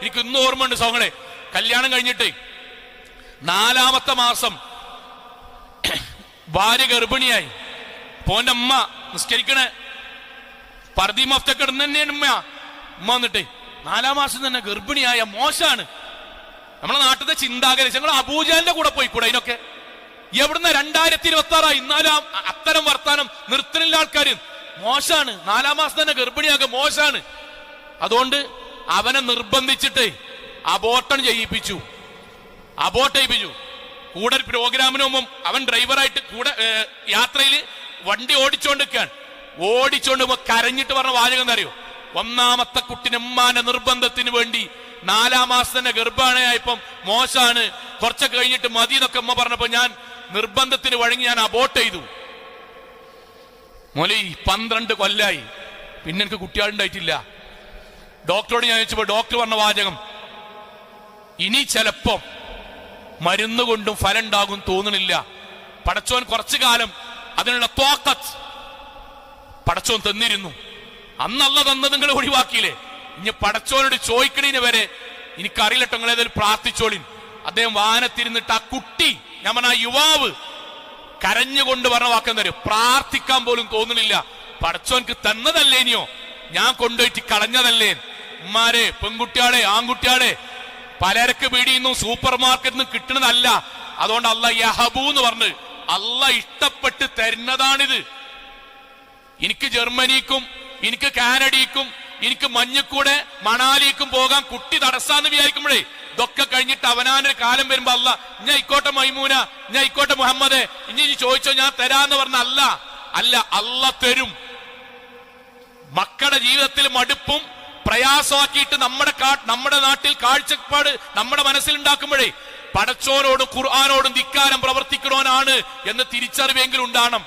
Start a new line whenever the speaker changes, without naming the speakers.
എനിക്ക് ഇന്നും ഓർമ്മയുണ്ട് സോങ്ങളെ കല്യാണം കഴിഞ്ഞിട്ട് നാലാമത്തെ മാസം ഭാര്യ ഗർഭിണിയായി. പോന്റെ അമ്മ നിസ്കരിക്കണേ. പർദി മഫ്തൊക്കെ ഇടുന്ന തന്നെയാണ് ഉമ്മ. ഉമ്മ വന്നിട്ട് നാലാം മാസം തന്നെ ഗർഭിണിയായ മോശാണ്. നമ്മളെ നാട്ടിലെ ചിന്താഗതി. ഞങ്ങൾ അബൂജാന്റെ കൂടെ പോയി കൂടെ അതിനൊക്കെ. എവിടുന്ന രണ്ടായിരത്തി ഇരുപത്തി ആറായി ഇന്നാലും അത്തരം വർത്താനം നിർത്തണില്ല ആൾക്കാർ മോശാണ്. നാലാം മാസം തന്നെ ഗർഭിണിയാകെ മോശാണ്. അതുകൊണ്ട് അവനെ നിർബന്ധിച്ചിട്ട് അബോട്ടൺ ചെയ്യിപ്പിച്ചു. അബോട്ട് ചെയ്യിപ്പിച്ചു. കൂടെ ഒരു പ്രോഗ്രാമിന് മുമ്പ് അവൻ ഡ്രൈവറായിട്ട് കൂടെ യാത്രയിൽ വണ്ടി ഓടിച്ചോണ്ടിരിക്കാൻ ഓടിച്ചോണ്ട് കരഞ്ഞിട്ട് പറഞ്ഞ വാചകം എന്താ അറിയോ? ഒന്നാമത്തെ കുട്ടിനമ്മാന്റെ നിർബന്ധത്തിന് വേണ്ടി നാലാം മാസം തന്നെ ഗർഭാണയായപ്പം മോശാണ്. കുറച്ചൊക്കെ കഴിഞ്ഞിട്ട് മതി എന്നൊക്കെ അമ്മ പറഞ്ഞപ്പോ ഞാൻ നിർബന്ധത്തിന് വഴങ്ങി ഞാൻ അബോട്ട് ചെയ്തു. മോലി പന്ത്രണ്ട് കൊല്ലായി. പിന്നെ എനിക്ക് കുട്ടികളുണ്ടായിട്ടില്ല. ഡോക്ടറോട് ഞാൻ ചോദിച്ചപ്പോ ഡോക്ടർ പറഞ്ഞ വാചകം ഇനി ചിലപ്പം മരുന്ന് കൊണ്ടും ഫലം ഉണ്ടാകും തോന്നണില്ല. പടച്ചോൻ കുറച്ചു കാലം അതിനുള്ള തോക്കത്ത് പടച്ചോൻ തന്നിരുന്നു. അന്നല്ല തന്നത് നിങ്ങൾ ഒഴിവാക്കിയില്ലേ? ഇനി പടച്ചോനോട് ചോദിക്കണീന് വരെ എനിക്കറിയില്ലട്ടോ നിങ്ങൾ ഏതായാലും പ്രാർത്ഥിച്ചോളിൻ. അദ്ദേഹം വാഹനത്തിരുന്നിട്ട് ആ കുട്ടി പറഞ്ഞ ആ യുവാവ് കരഞ്ഞുകൊണ്ട് പറഞ്ഞ വാക്കം തരും പ്രാർത്ഥിക്കാൻ പോലും തോന്നുന്നില്ല പടച്ചോൻക്ക് തന്നതല്ലേനിയോ? ഞാൻ കൊണ്ടുപോയിട്ട് കളഞ്ഞതല്ലേ? ഉമ്മാരെ പെൺകുട്ടിയാളെ ആൺകുട്ടിയാളെ പലർക്ക് പിടിയുന്നു സൂപ്പർ മാർക്കറ്റിൽ നിന്ന് കിട്ടുന്നതല്ല. അതുകൊണ്ട് അല്ല യഹബു എന്ന് പറഞ്ഞ് അല്ല ഇഷ്ടപ്പെട്ട് തരുന്നതാണിത്. എനിക്ക് ജർമ്മനിക്കും എനിക്ക് കാനഡയ്ക്കും എനിക്ക് മഞ്ഞക്കൂടെ മണാലിക്കും പോകാൻ കുട്ടി തടസ്സാന്ന് വിചാരിക്കുമ്പോഴേ ഇതൊക്കെ കഴിഞ്ഞിട്ട് അവനാനൊരു കാലം വരുമ്പോ അല്ല ഞാൻ ഇക്കോട്ടെ മൈമൂന ഞാൻ ഇക്കോട്ടെ മുഹമ്മദ് ഇനി ചോദിച്ചോ ഞാൻ തരാന്ന് പറഞ്ഞ അല്ല അല്ല അല്ല തരും. മക്കളുടെ ജീവിതത്തിൽ മടുപ്പും പ്രയാസമാക്കിയിട്ട് നമ്മുടെ നമ്മുടെ നാട്ടിൽ കാഴ്ചപ്പാട് നമ്മുടെ മനസ്സിൽ ഉണ്ടാക്കുമ്പോഴേ പടച്ചോനോടും ഖുർആാനോടും ധിക്കാരം പ്രവർത്തിക്കണോനാണ് എന്ന് തിരിച്ചറിവെങ്കിലും ഉണ്ടാകണം.